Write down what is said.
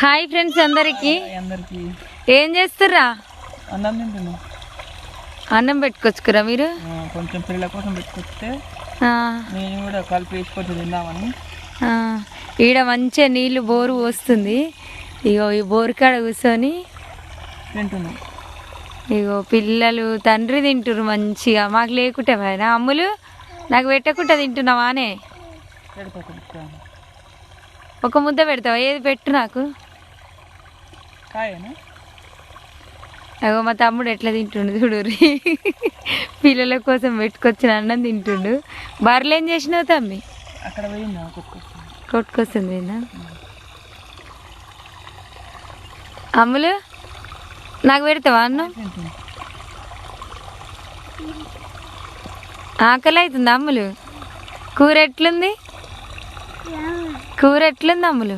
Hi friends అందరికి. అందరికి. ఏం చేస్తుర్రా? అన్నం తింటున్నాం. అన్నం పెట్టుకొచ్చుకురా మీరు? కొంచెం పిల్లల కోసం పెట్టుకొస్తే నేను కూడా కలిపి తిందామని. ఈడ మంచిగా నీళ్ళు బోరు పోస్తుంది. ఇగో ఈ బోరు కాడ కూర్చొని తింటున్నాం. ఇగో పిల్లలు తండ్రి తింటురు మంచిగా. మాకు లేకుంటే ఆయన అమ్ములు నాకు పెట్టకుండా తింటున్నావానే? ఒక ముద్ద పెడతావా? ఏది పెట్టు నాకు? కాయనా? అగో మా తమ్ముడు ఎట్లా తింటుండు చూడుర్రి పిల్లల కోసం పెట్టుకొచ్చిన అన్నం తింటుండు. బర్రెలు ఏం చేసినావు తమ్మి? అక్కడ పోయిందా కొట్టుకొస్తుంది అమ్ములు నాకు పెడతావా అన్నం? ఆకలి అవుతుంది అమ్ములు. కూర ఎట్లుంది? కూర ఎట్లుంది అమ్ములు?